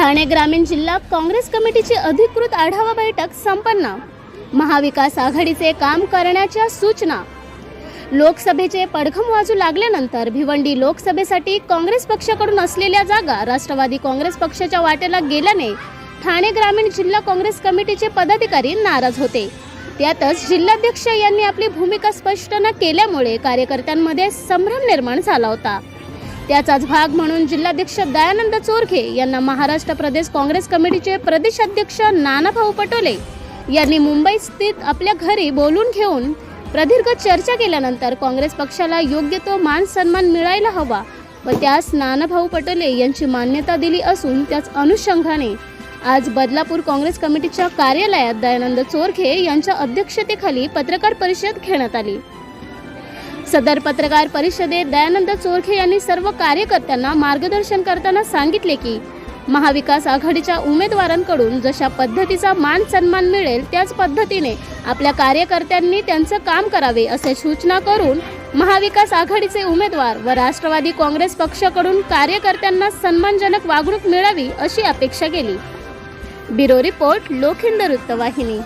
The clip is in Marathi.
ठाणे ग्रामीण जिल्हा काँग्रेस कमिटीची अधिकृत आढावा बैठक संपन्न. महाविकास आघाडीचे काम करण्याच्या सूचना. लोकसभेचे पडघम वाजू लागल्यानंतर भिवंडी लोकसभेसाठी काँग्रेस पक्षाकडून असलेल्या जागा राष्ट्रवादी काँग्रेस पक्षाच्या वाटेला गेल्याने ठाणे ग्रामीण जिल्हा काँग्रेस कमिटीचे पदाधिकारी नाराज होते. त्यातच जिल्हाध्यक्ष यांनी आपली भूमिका स्पष्ट न केल्यामुळे कार्यकर्त्यांमध्ये संभ्रम निर्माण झाला होता. त्याचाच भाग म्हणून जिल्हाध्यक्ष दयानंद चोरखे यांना महाराष्ट्र प्रदेश काँग्रेस कमिटीचे प्रदेशाध्यक्ष नानाभाऊ पटोले यांनी मुंबई स्थित आपल्या घरी बोलून घेऊन प्रदीर्घ चर्चा केल्यानंतर काँग्रेस पक्षाला योग्य तो मान सन्मान मिळायला हवा व त्यास नानाभाऊ पटोले यांची मान्यता दिली असून त्याच अनुषंगाने आज बदलापूर काँग्रेस कमिटीच्या कार्यालयात दयानंद चोरखे यांच्या अध्यक्षतेखाली पत्रकार परिषद घेण्यात आली. सदर पत्रकार परिषदेत दयानंद चोरखे यांनी सर्व कार्यकर्त्यांना मार्गदर्शन करताना सांगितले की महाविकास आघाडीच्या उमेदवारांकडून जशा पद्धतीचा मान सन्मान मिळेल त्याच पद्धतीने आपल्या कार्यकर्त्यांनी त्यांचं काम करावे असे सूचना करून महाविकास आघाडीचे उमेदवार व राष्ट्रवादी काँग्रेस पक्षाकडून कार्यकर्त्यांना सन्मानजनक वागणूक मिळावी अशी अपेक्षा केली. ब्युरो रिपोर्ट लोखिंद वृत्तवाहिनी.